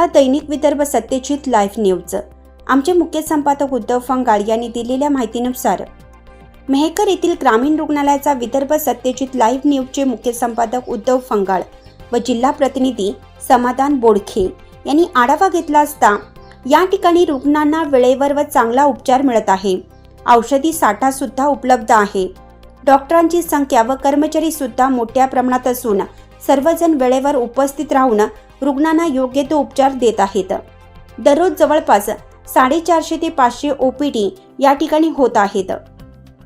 आता दैनिक Vidarbha Satyajit live news. आमचे मुख्य संपादक उद्धव फंगाळ यांनी दिलेल्या माहितीनुसार मेहकर येथील ग्रामीण रुग्णालयाचा विदर्भ सत्यजित लाईव्ह न्यूजचे मुख्य संपादक उद्धव फंगाळ व जिल्हा प्रतिनिधी समाधान बोडखे यांनी आढावा घेतला असता या ठिकाणी रुग्णांना वेळेवर व चांगला उपचार मिळत आहे. औषधी साठा सुद्धा उपलब्ध आहे. डॉक्टरांची संख्या व कर्मचारी सुद्धा मोठ्या प्रमाणात असून सर्वजण वेळेवर उपस्थित राहून रुग्णांना योग्य तो उपचार देत आहेत. दररोज जवळपास साडेचारशे ते पाचशे ओ पी डी या ठिकाणी होत आहेत.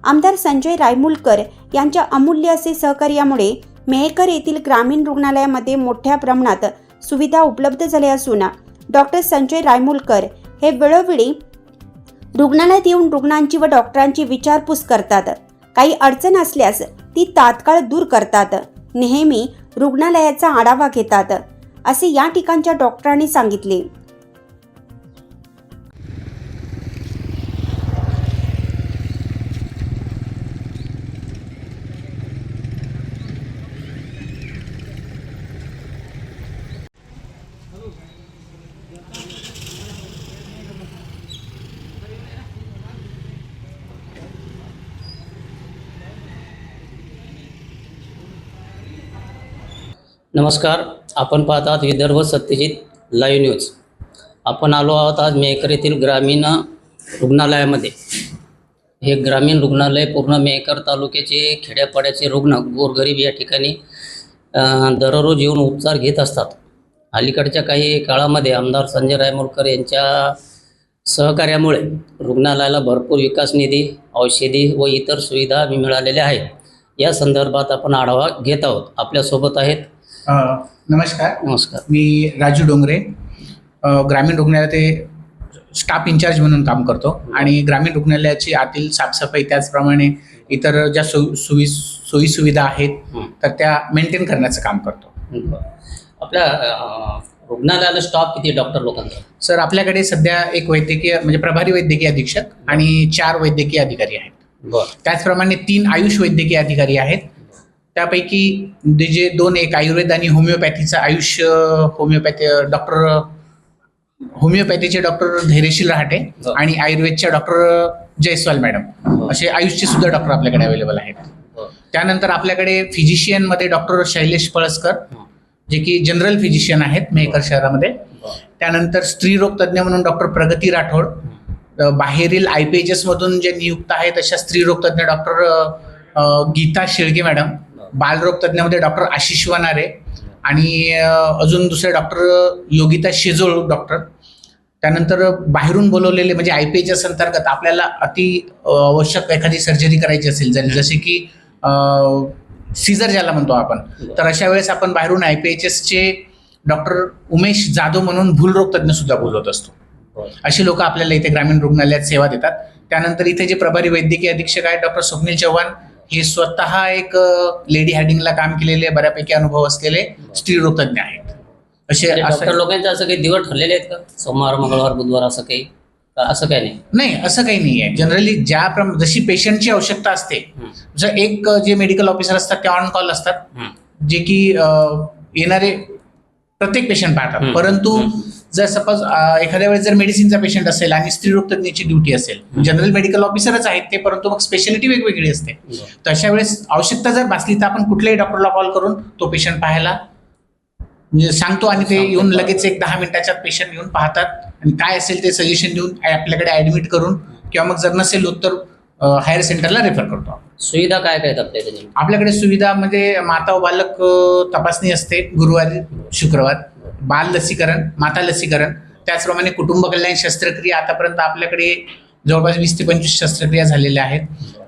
आमदार संजय रायमुलकर यांच्या अमूल्य असे सहकार्यामुळे मेहकर येथील ग्रामीण रुग्णालयामध्ये मोठ्या प्रमाणात सुविधा उपलब्ध झाल्या असून डॉक्टर संजय रायमुलकर हे वेळोवेळी रुग्णालयात येऊन रुग्णांची व डॉक्टरांची विचारपूस करतात. काही अडचण असल्यास ती तात्काळ दूर करतात. नेहमी रुग्णालयाचा आढावा घेतात. असे या ठिकाणच्या डॉक्टरांनी सांगितले. नमस्कार आपण पाहत आहात विदर्भ सत्यजित लाईव्ह न्यूज आपण आलो आहोत आज मेहकर येथील ग्रामीण रुग्णालयामध्ये. हे ग्रामीण रुग्णालय पूर्ण मेहकर तालुक्याचे खेड्यापाड्याचे रुग्ण गोरगरीब या ठिकाणी दररोज येऊन उपचार घेत असतात. अलीकडच्या काही काळामध्ये आमदार संजय रायमोलकर यांच्या सहकार्यामुळे रुग्णालयाला भरपूर विकास निधी औषधी व इतर सुविधा मिळालेल्या आहेत. या संदर्भात आपण आढावा घेत आहोत. आपल्यासोबत आहेत नमस्कार. नमस्कार. मी राजू डोंगरे. ग्रामीण रुग्णालयात स्टाफ इंचार्ज म्हणून काम करतो आणि ग्रामीण रुग्णालयाची आतील साफसफाई त्याचप्रमाणे इतर ज्या सो सोयी सोयी सुविधा आहेत. तर त्या मेंटेन करण्याचं काम करतो. आपल्या रुग्णालयाला स्टॉप किती डॉक्टर लोकांचा? सर आपल्याकडे सध्या एक वैद्यकीय म्हणजे प्रभारी वैद्यकीय अधीक्षक आणि चार वैद्यकीय अधिकारी आहेत. बरं. त्याचप्रमाणे तीन आयुष वैद्यकीय अधिकारी आहेत. त्यापैकी जे जे दोन एक आयुर्वेद आणि होमिओपॅथीचा आयुष अ, होमिओपॅथी डॉक्टर होमिओपॅथीचे डॉक्टर धैर्यशील रहाटे बरं. आणि आयुर्वेदच्या डॉक्टर जयस्वाल मॅडम बरं. असे आयुषचे सुद्धा डॉक्टर आपल्याकडे अवेलेबल आहेत बरं. त्यानंतर आपल्याकडे फिजिशियनमध्ये डॉक्टर शैलेश पळसकर हं. जे की जनरल फिजिशियन आहेत मेहकर शहरामध्ये. त्यानंतर स्त्रीरोग तज्ज्ञ म्हणून डॉक्टर प्रगती राठोड बाहेरील आय पी एच जे नियुक्त आहेत अशा स्त्रीरोग तज्ज्ञ डॉक्टर गीता शेळके मॅडम बालरोग तज्ज्ञामध्ये डॉक्टर आशिष वनारे आणि अजून दुसरे डॉक्टर योगिता शेजोळ डॉक्टर. त्यानंतर बाहेरून बोलवलेले म्हणजे आय पी एच एस अंतर्गत आपल्याला अति आवश्यक एखादी सर्जरी करायची असेल जसे की सीझर ज्याला म्हणतो आपण तर अशा वेळेस आपण बाहेरून आय पी एच एसचे डॉक्टर उमेश जाधव म्हणून भूलरोग तज्ज्ञ सुद्धा बोलवत असतो. अशी लोक आपल्याला इथे ग्रामीण रुग्णालयात सेवा देतात. त्यानंतर इथे जे प्रभारी वैद्यकीय अधीक्षक आहेत डॉक्टर स्वप्नील चव्हाण हे स्वतः एक लेडी हॅडिंगला काम केलेले बऱ्यापैकी अनुभव असलेले स्त्रीरोग तज्ञ आहेत असे म्हणजे डॉक्टर लोकांचे असं काही दिवस ठरलेले आहेत का सोमवार मंगळवार बुधवार असं काही असं काही नाही नाही असं काही नाही आहे जनरली ज्या जशी पेशंटची आवश्यकता असते. जर एक जे मेडिकल ऑफिसर असतात ते ऑन कॉल असतात. जे की येणारे प्रत्येक पेशंट पाहतात. परंतु. जर सपोज एखाद्या वेळेस जर मेडिसिनचा पेशंट असेल आणि स्त्रीरोग तज्ञाची ड्युटी असेल जनरल मेडिकल ऑफिसरच आहेत ते परंतु मग स्पेशालिटी वेगवेगळी असते. तर अशा वेळेस आवश्यकता जर भासली तर आपण कुठल्याही डॉक्टरला कॉल करून तो पेशंट पाहायला म्हणजे सांगतो आणि ते. येऊन लगेच एक दहा मिनिटाच्यात पेशंट येऊन पाहतात आणि काय असेल ते सजेशन देऊन आपल्याकडे ऍडमिट करून किंवा मग जर नसेल होत तर हायर सेंटरला रेफर करतो. सुविधा काय काय? आपल्याकडे सुविधा म्हणजे माता व बालक तपासणी असते गुरुवारी शुक्रवार बाल लसीकरण माता लसीकरण त्याचप्रमाणे कुटुंब कल्याण शस्त्रक्रिया आतापर्यंत आपल्याकडे जवळपास वीस ते पंचवीस शस्त्रक्रिया झालेल्या आहेत.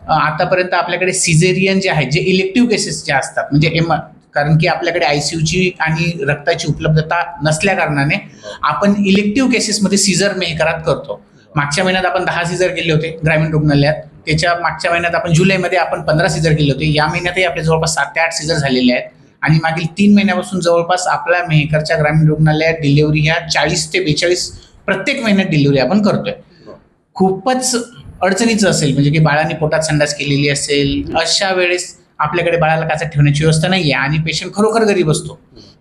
आतापर्यंत आपल्याकडे सिझेरियन जे आहेत जे इलेक्टिव्ह केसेस जे असतात म्हणजे एम कारण की आपल्याकडे आयसीयूची आणि रक्ताची उपलब्धता नसल्या कारणाने आपण इलेक्टिव्ह केसेसमध्ये सीझर मेहकरात करतो. मागच्या महिन्यात आपण दहा सीझर केले होते ग्रामीण रुग्णालयात. त्याच्या मागच्या महिन्यात आपण जुलैमध्ये आपण पंधरा सीझर केले होते. या महिन्यातही आपले जवळपास सात ते आठ सीझर झालेले आहेत. आणि मागील तीन महिन्यापासून जवळपास आपल्या मेहकरच्या ग्रामीण रुग्णालयात डिलिव्हरी ह्या चाळीस ते बेचाळीस प्रत्येक महिन्यात डिलिव्हरी आपण करतोय. खूपच अडचणीचं असेल म्हणजे की बाळाने पोटात संडास केलेली असेल अशा वेळेस आपल्याकडे बाळाला काचा ठेवण्याची व्यवस्था नाही आहे आणि पेशंट खरोखर गरीब असतो.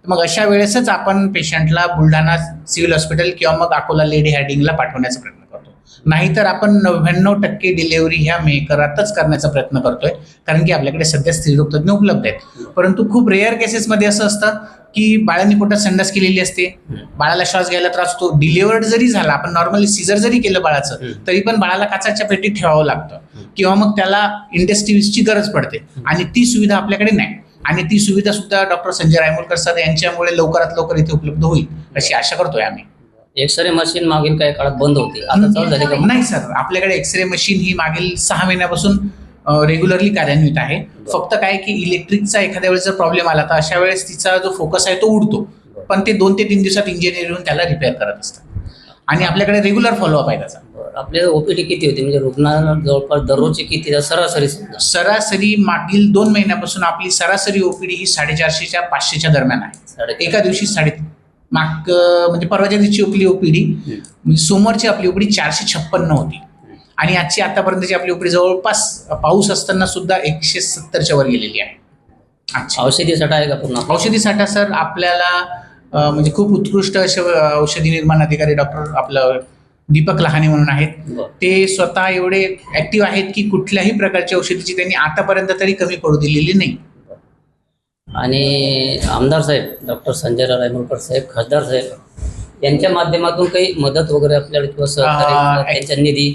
मग अशा वेळेसच आपण पेशंटला बुलढाणा सिव्हिल हॉस्पिटल किंवा मग अकोला लेडी हॅडिंगला पाठवण्याचा प्रयत्न नाहीतर आपण नव्याण्णव टक्के डिलेव्हरी ह्या मेकरातच करण्याचा प्रयत्न करतोय. कारण की आपल्याकडे सध्या स्त्रीरोग तज्ज्ञ उपलब्ध आहेत. परंतु खूप रेअर केसेसमध्ये असं असतं की बाळांनी पोटात संडास केलेली असते. बाळाला श्वास घ्यायला त्रास होतो. डिलिव्हर्ड जरी झाला आपण नॉर्मली सीझर जरी केलं बाळाचं. तरी पण बाळाला काचाच्या पेटीत ठेवावं लागतं. किंवा मग त्याला इंडस्ट्रीजची गरज पडते. आणि ती सुविधा आपल्याकडे नाही. आणि ती सुविधा सुद्धा डॉक्टर संजय रायमोलकर सर यांच्यामुळे लवकरात लवकर इथे उपलब्ध होईल अशी आशा करतोय आम्ही. एक्सरे मशीन मागील काही काळात बंद होती. आता चालू झाली का? नाही सर आपल्याकडे एक्सरे मशीन ही मागील सहा महिन्यापासून रेग्युलरली कार्यान्वित आहे. फक्त काय की इलेक्ट्रिकचा एखाद्या वेळेस जर प्रॉब्लेम आला तर अशा वेळेस तिचा जो फोकस आहे तो उडतो. पण ते दोन ते तीन दिवसात इंजिनियर येऊन त्याला रिपेअर करत असतात. आणि आपल्याकडे रेग्युलर फॉलोअप आहे त्याचा. आपल्या ओपीडी किती होती? म्हणजे रुग्णाला जवळपास दररोजची किती? सरासरी सरासरी मागील दोन महिन्यापासून आपली सरासरी ओपीडी ही साडेचारशेच्या पाचशेच्या दरम्यान आहे. एका दिवशी साडे माग म्हणजे परवाच्या दिवशी आपली ओपीडी म्हणजे सोमवारची आपली ओपीडी चारशे छप्पन्न होती. आणि आजची आतापर्यंतची आपली ओपीडी जवळपास पाऊस असताना सुद्धा एकशे सत्तरच्या वर गेलेली आहे. आजची. औषधी साठा आहे का पूर्ण? औषधी साठा सर आपल्याला म्हणजे खूप उत्कृष्ट असे औषधी निर्माण अधिकारी डॉक्टर आपलं दीपक लहाने म्हणून आहेत. ते स्वतः एवढे ऍक्टिव्ह आहेत की कुठल्याही प्रकारच्या औषधीची त्यांनी आतापर्यंत तरी कमी पडू दिलेली नाही. आणि आमदार साहेब डॉक्टर संजय रायमुलकर साहेब खासदार साहेब यांच्या माध्यमातून काही मदत वगैरे आपल्याला किंवा सहकार्य अं, किंवा त्यांचा निधी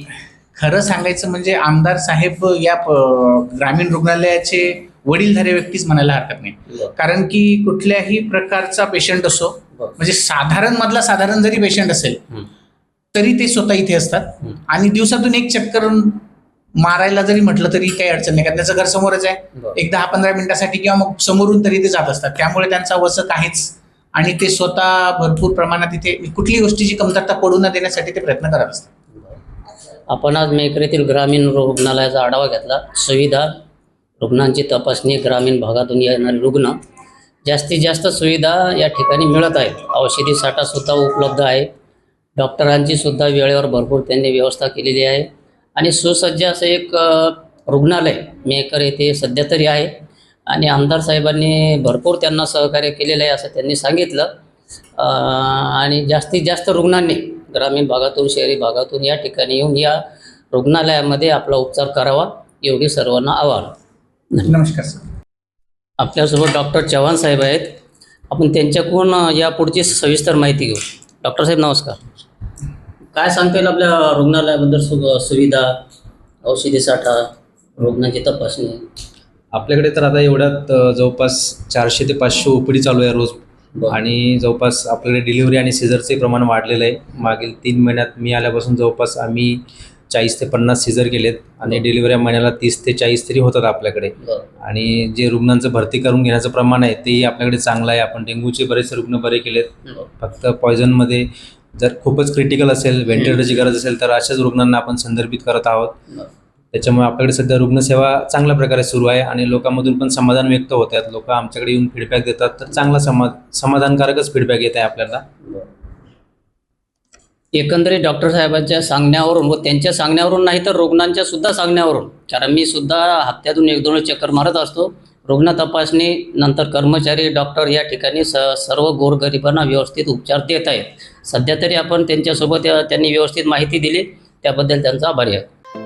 खरं सांगायचं म्हणजे आमदार साहेब या प- ग्रामीण रुग्णालयाचे वडीलधारे व्यक्तीच म्हणायला हरकत नाही बरं. कारण की कुठल्याही प्रकारचा पेशंट असो बरं. म्हणजे साधारण मधला साधारण जरी पेशंट असेल हं. तरी ते स्वतः इथे असतात हं. आणि दिवसातून एक चक्कर मारायला जरी म्हटलं तरी काही अडचण नाही कारण त्याचं घर समोरच आहे. एक दहा पंधरा मिनिटासाठी किंवा मग समोरून तरी ते जात असतात. त्यामुळे त्यांचा वसक आहेच. आणि ते स्वतः भरपूर प्रमाणात इथे कुठलीही गोष्टीची कमतरता पडू न देण्यासाठी ते प्रयत्न करत असतात. आपण आज मेकरेतील ग्रामीण रुग्णालयाचा आढावा घेतला. सुविधा रुग्णांची तपासणी ग्रामीण भागातून येणारे रुग्ण. जास्तीत जास्त सुविधा या ठिकाणी मिळत आहेत. औषधी साठा सुद्धा उपलब्ध आहे. डॉक्टरांची सुद्धा वेळेवर भरपूर त्यांनी व्यवस्था केलेली आहे. आणि सुसज्ज असं एक रुग्णालय मेकर येथे सध्या तरी आहे. आणि आमदार साहेबांनी भरपूर त्यांना सहकार्य केलेलं आहे असं त्यांनी सांगितलं. आणि जास्तीत जास्त रुग्णांनी ग्रामीण भागातून शहरी भागातून या ठिकाणी येऊन या रुग्णालयामध्ये आपला उपचार करावा एवढी सर्वांना आवाहन. नमस्कार सर. आपल्यासोबत डॉक्टर चव्हाण साहेब आहेत. आपण त्यांच्याकडून या पुढची सविस्तर माहिती घेऊ. डॉक्टर साहेब नमस्कार. काय सांगता येईल आपल्या रुग्णालयाबद्दल सु सुविधा औषधी साठा रुग्णांची तपासणी? आपल्याकडे तर आता एवढ्यात जवळपास चारशे ते पाचशे ओपीडी चालू आहे रोज. आणि जवळपास आपल्याकडे डिलिव्हरी आणि सिझरचे प्रमाण वाढलेलं आहे. मागील तीन महिन्यात मी आल्यापासून जवळपास आम्ही चाळीस ते पन्नास सिझर केलेत. आणि डिलिव्हरी महिन्याला तीस ते चाळीस तरी होतात आपल्याकडे. आणि जे रुग्णांचं भरती करून घेण्याचं प्रमाण आहे तेही आपल्याकडे चांगलं आहे. आपण डेंग्यूचे बरेचसे रुग्ण बरे केलेत. फक्त पॉयझनमध्ये जर खूपच क्रिटिकल असेल व्हेंटिलेटरची गरज असेल तर अशाच रुग्णांना आपण संदर्भित करत आहोत. त्याच्यामुळे आपल्याकडे सध्या रुग्णसेवा चांगल्या प्रकारे सुरू आहे आणि लोकांमधून पण समाधान व्यक्त होत आहेत. लोक आमच्याकडे येऊन फीडबॅक देतात तर चांगला समा समाधानकारकच फीडबॅक येत आहे आपल्याला. एकंदरीत डॉक्टर साहेबांच्या सांगण्यावरून व त्यांच्या सांगण्यावरून नाही तर रुग्णांच्या सुद्धा सांगण्यावरून कारण मी सुद्धा हप्त्यातून एक दोन चक्कर मारत असतो. रुग्ण तपासणी नंतर कर्मचारी डॉक्टर या ठिकाणी स सर्व गोरगरिबांना व्यवस्थित उपचार देत आहेत. सध्या तरी आपण त्यांच्यासोबत त्यांनी व्यवस्थित माहिती दिली. त्याबद्दल त्यांचा आभारी आहे.